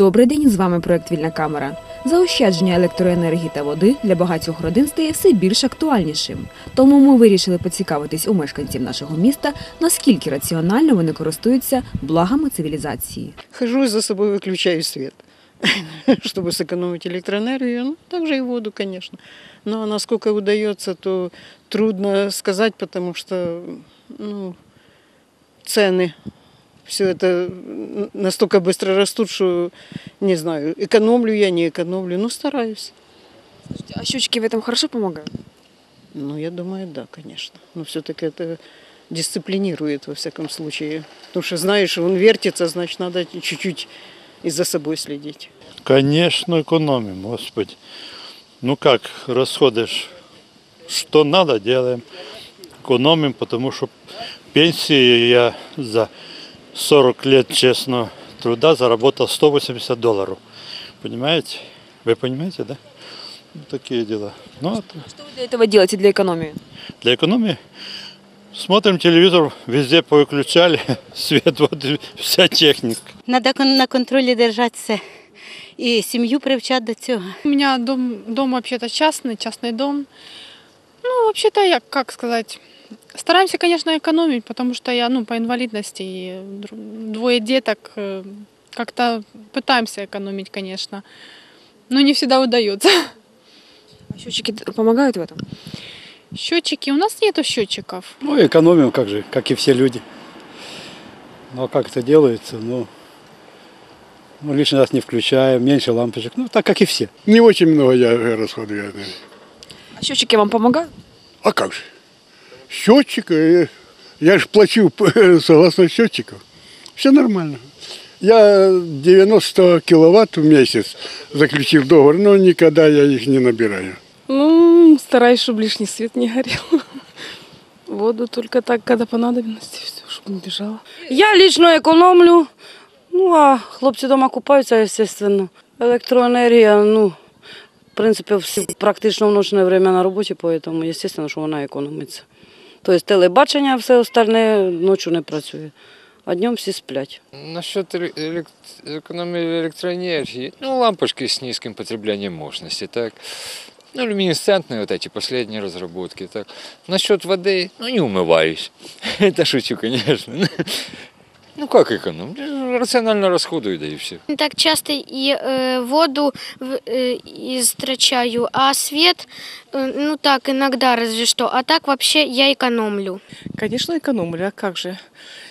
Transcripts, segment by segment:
Добрий день, з вами проект Вільна камера. Заощадження електроенергії та води для багатьох родин стає все більш актуальнішим. Тому ми вирішили поцікавитись у мешканців нашого міста, наскільки раціонально вони користуються благами цивілізації. Хожу и за собой выключаю свет, чтобы сэкономить электроэнергию. Ну, также и воду, конечно. Но насколько удается, то трудно сказать, потому что ну, цены Все это настолько быстро растут, что не знаю, экономлю я, не экономлю, но стараюсь. А щучки в этом хорошо помогают? Ну, я думаю, да, конечно. Но все-таки это дисциплинирует во всяком случае. Потому что знаешь, он вертится, значит, надо чуть-чуть и за собой следить. Конечно, экономим, Господи. Ну как, расходишь, что надо, делаем. Экономим, потому что пенсии я за 40 лет честного труда заработал 180 долларов. Понимаете? Вы понимаете, да? Ну, такие дела. Ну, а Что вы для этого делаете, для экономии? для экономии смотрим телевизор, везде повыключали свет, вот и вся техника. Надо кон- на контролі держати все. І сім'ю привчати до цього. У меня дом, дом вообще-то частный, частный дом. Ну, вообще-то, я, как сказать, стараемся, конечно, экономить, потому что я, ну, по инвалидности, и двое деток, э, как-то пытаемся экономить, конечно. Но не всегда удается. А щучки помогают в этом? Счетчики, у нас нету счетчиков. Ну, экономим, как же, как и все люди. Ну, а как это делается, ну, ну, лишний раз не включаем, меньше лампочек, ну, так, как и все. Не очень много я расходую. А щучки вам помогают? А как же? Счетчик, э, я же плачу согласно счетчику. Все нормально. Я 90 киловатт в месяц заключил договор, но никогда я их не набираю. Ну, стараюсь, чтобы лишний свет не горел. Воду только так, когда по надобности, все, чтобы не бежала. Я лічно економлю. Ну, а хлопці вдома купаються, звісно. Електроенергія, ну, в принципі, всі, практично в ночне время на роботі, тому, звісно, що вона економиться. Тобто телебачення, все остальне ночі не працює, а днем всі сплять. Насчет эле- элект- экономии электроэнергии, ну, лампочки с низким потреблением мощности, так. Ну, люминесцентные вот эти последние разработки, так. Насчет воды, ну, не умываюсь. Это шучу, конечно. Ну, как экономлю? Рационально расходую, да и все. Не так часто и э, воду в- э, истрачаю, а свет, э, ну так, иногда разве что. А так вообще я экономлю. Конечно, экономлю, а как же?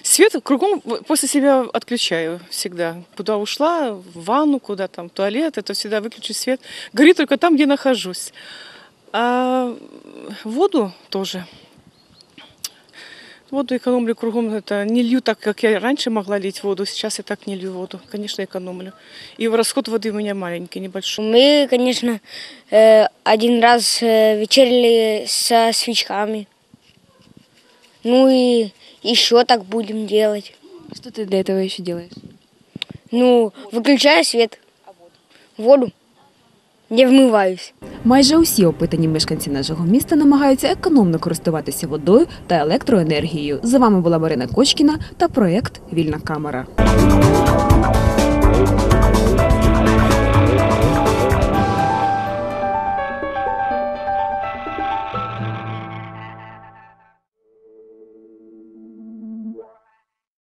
Свет кругом после себя отключаю всегда. Куда ушла, в ванну, куда там, в туалет, это всегда выключу свет. Горит только там, где нахожусь. А воду тоже. Воду экономлю кругом. Это не лью так, как я раньше могла лить воду. Сейчас я так не лью воду. Конечно, экономлю. И расход воды у меня маленький, небольшой. Мы, конечно, э, один раз э, вечерили со свечками. Ну и еще так будем делать. Что ты для этого еще делаешь? Ну, выключаю свет. Воду. Не вмиваюсь. Майже усі опитані мешканці нашого міста намагаються економно користуватися водою та електроенергією. З вами була Марина Кочкіна та проект Вільна камера.